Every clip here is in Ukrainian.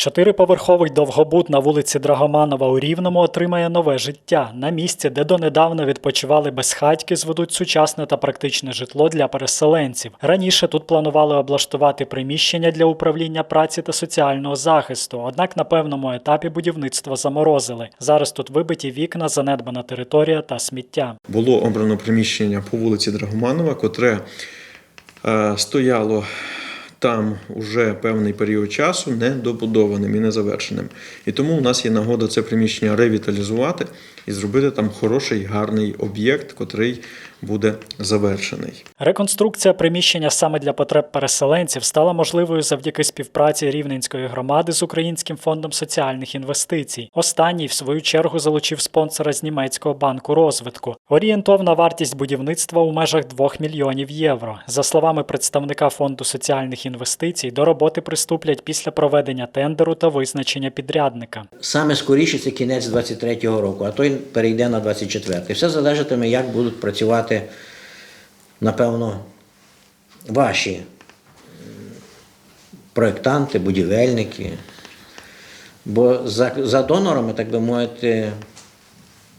Чотириповерховий довгобуд на вулиці Драгоманова у Рівному отримає нове життя. На місці, де донедавна відпочивали безхатьки, зведуть сучасне та практичне житло для переселенців. Раніше тут планували облаштувати приміщення для управління праці та соціального захисту, однак на певному етапі будівництво заморозили. Зараз тут вибиті вікна, занедбана територія та сміття. було обрано приміщення по вулиці Драгоманова, котре е, стояло там уже певний період часу недобудованим і незавершеним. І тому у нас є нагода це приміщення ревіталізувати і зробити там хороший, гарний об'єкт, котрий буде завершений. Реконструкція приміщення саме для потреб переселенців стала можливою завдяки співпраці Рівненської громади з Українським фондом соціальних інвестицій. Останній, в свою чергу, залучив спонсора з німецького банку розвитку. Орієнтовна вартість будівництва у межах 2 мільйонів євро. За словами представника фонду соціальних інвестицій, до роботи приступлять після проведення тендеру та визначення підрядника. Саме скоріше це кінець 23-го року, а той перейде на 24-й. Все залежатиме, як будуть працювати, напевно, ваші проєктанти, будівельники. Бо за, за донорами, так би мовити,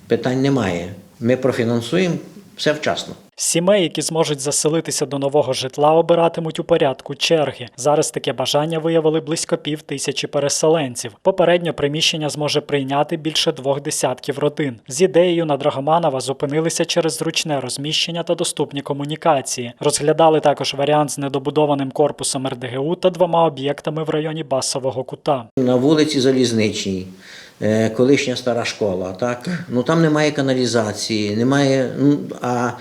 питань немає. Ми профінансуємо все вчасно. Сімей, які зможуть заселитися до нового житла, обиратимуть у порядку черги. Зараз таке бажання виявили близько пів тисячі переселенців. Попередньо приміщення зможе прийняти більше двох десятків родин. З ідеєю на Драгоманова зупинилися через зручне розміщення та доступні комунікації. Розглядали також варіант з недобудованим корпусом РДГУ та двома об'єктами в районі Басового кута. На вулиці Залізничній, колишня стара школа, так? Ну там немає каналізації, немає. Ну, а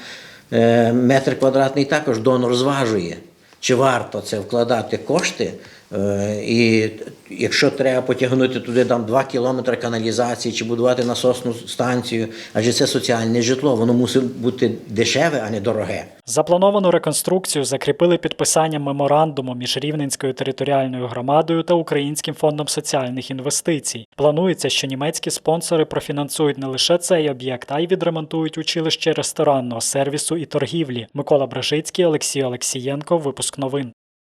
е, метр квадратний також донор зважує, чи варто це вкладати кошти. Е, і якщо треба потягнути туди там 2 кілометри каналізації чи будувати насосну станцію, адже це соціальне житло, воно мусить бути дешеве, а не дороге. Заплановану реконструкцію закріпили підписанням меморандуму між Рівненською територіальною громадою та Українським фондом соціальних інвестицій. Планується, що німецькі спонсори профінансують не лише цей об'єкт, а й відремонтують училище ресторанного сервісу і торгівлі. Микола Брежицький, Олексій Олексієнко. Випуск новин.